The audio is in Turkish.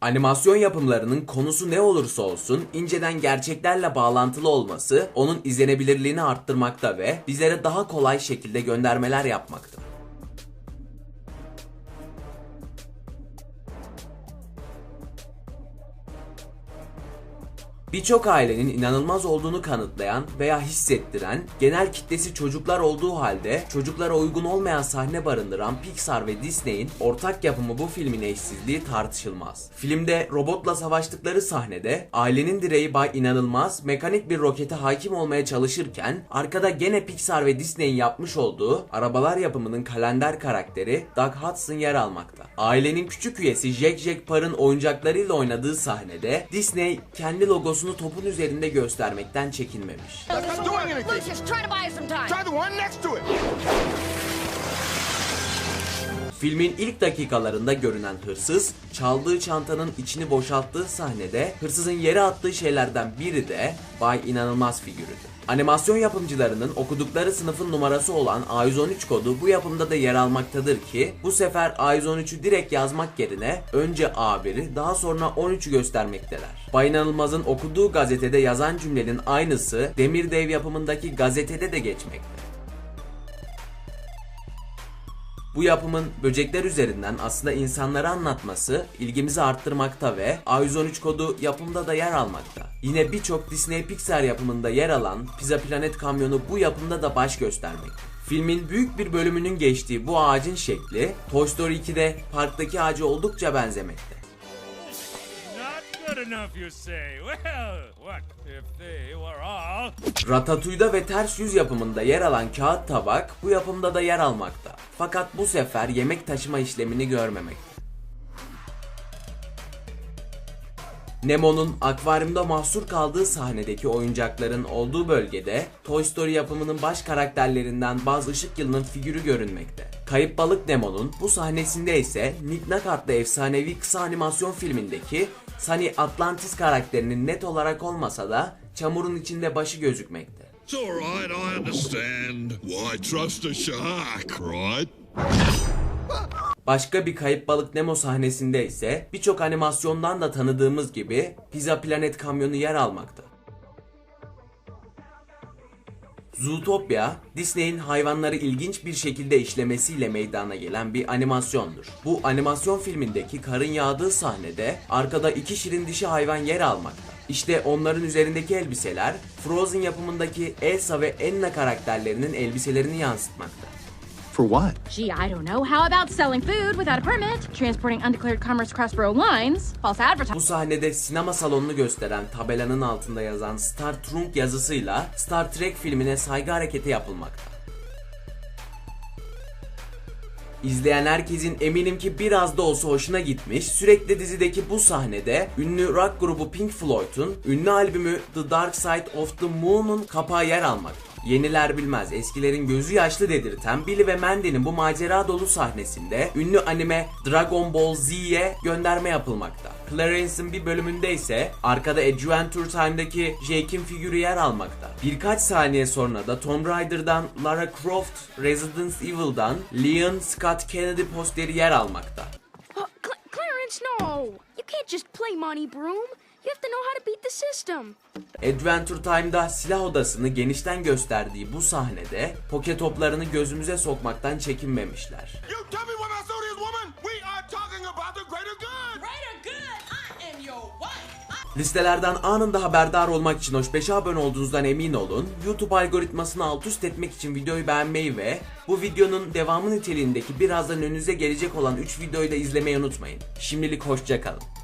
Animasyon yapımlarının konusu ne olursa olsun inceden gerçeklerle bağlantılı olması onun izlenebilirliğini arttırmakta ve bizlere daha kolay şekilde göndermeler yapmakta. Birçok ailenin inanılmaz olduğunu kanıtlayan veya hissettiren, genel kitlesi çocuklar olduğu halde çocuklara uygun olmayan sahne barındıran Pixar ve Disney'in ortak yapımı bu filmin eşsizliği tartışılmaz. Filmde robotla savaştıkları sahnede ailenin direği Bay İnanılmaz mekanik bir rokete hakim olmaya çalışırken arkada gene Pixar ve Disney'in yapmış olduğu arabalar yapımının kalender karakteri Doug Hudson yer almakta. Ailenin küçük üyesi Jack Jack Parr'ın oyuncaklarıyla oynadığı sahnede Disney kendi logosunu topun üzerinde göstermekten çekinmemiş. Filmin ilk dakikalarında görünen hırsız, çaldığı çantanın içini boşalttığı sahnede hırsızın yere attığı şeylerden biri de Bay İnanılmaz figürüdür. Animasyon yapımcılarının okudukları sınıfın numarası olan A113 kodu bu yapımda da yer almaktadır ki bu sefer A113'ü direkt yazmak yerine önce A1'i daha sonra 13'ü göstermekteler. Bay İnanılmaz'ın okuduğu gazetede yazan cümlenin aynısı Demir Dev yapımındaki gazetede de geçmekte. Bu yapımın böcekler üzerinden aslında insanları anlatması ilgimizi arttırmakta ve A113 kodu yapımda da yer almakta. Yine birçok Disney Pixar yapımında yer alan Pizza Planet kamyonu bu yapımda da baş göstermekte. Filmin büyük bir bölümünün geçtiği bu ağacın şekli Toy Story 2'de parktaki ağaca oldukça benzemekte. Ratatouille'da ve Ters Yüz yapımında yer alan kağıt tabak bu yapımda da yer almakta. Fakat bu sefer yemek taşıma işlemini görmemekte. Nemo'nun akvaryumda mahsur kaldığı sahnedeki oyuncakların olduğu bölgede Toy Story yapımının baş karakterlerinden Buzz Işık Yılı'nın figürü görünmekte. Kayıp Balık Nemo'nun bu sahnesinde ise Nick Nack adlı efsanevi kısa animasyon filmindeki Sunny Atlantis karakterinin net olarak olmasa da çamurun içinde başı gözükmekte. It's all right, I understand. Why trust a shark, right? Başka bir Kayıp Balık Nemo sahnesinde ise birçok animasyondan da tanıdığımız gibi Pizza Planet kamyonu yer almakta. Zootopia, Disney'in hayvanları ilginç bir şekilde işlemesiyle meydana gelen bir animasyondur. Bu animasyon filmindeki karın yağdığı sahnede arkada iki şirin dişi hayvan yer almakta. İşte onların üzerindeki elbiseler Frozen yapımındaki Elsa ve Anna karakterlerinin elbiselerini yansıtmakta. For what? Gee, I don't know. How about selling food without a permit, transporting undeclared commerce across row lines, false Bu advertising? sahnede sinema salonunu gösteren tabelanın altında yazan Star Trek yazısıyla Star Trek filmine saygı hareketi yapılmakta. İzleyen herkesin eminim ki biraz da olsa hoşuna gitmiş. Sürekli dizideki bu sahnede ünlü rock grubu Pink Floyd'un ünlü albümü The Dark Side of the Moon'un kapağı yer almakta. Yeniler bilmez eskilerin gözü yaşlı dedirten Billy ve Mandy'nin bu macera dolu sahnesinde ünlü anime Dragon Ball Z'ye gönderme yapılmakta. Clarence'ın bir bölümünde ise arkada Adventure Time'daki Jake'in figürü yer almakta. Birkaç saniye sonra da Tomb Raider'dan Lara Croft, Resident Evil'dan Leon Scott Kennedy posteri yer almakta. Cl- Clarence, no! You can't just play money broom. You have to know how to beat the system. Adventure Time'da silah odasını genişten gösterdiği bu sahnede poke toplarını gözümüze sokmaktan çekinmemişler. You tell me what I saw this woman. We are talking about the greater good. Greater good, I am your wife. Listelerden anında haberdar olmak için hoş 5'e abone olduğunuzdan emin olun. YouTube algoritmasını alt üst etmek için videoyu beğenmeyi ve bu videonun devamı niteliğindeki birazdan önünüze gelecek olan 3 videoyu da izlemeyi unutmayın. Şimdilik hoşçakalın.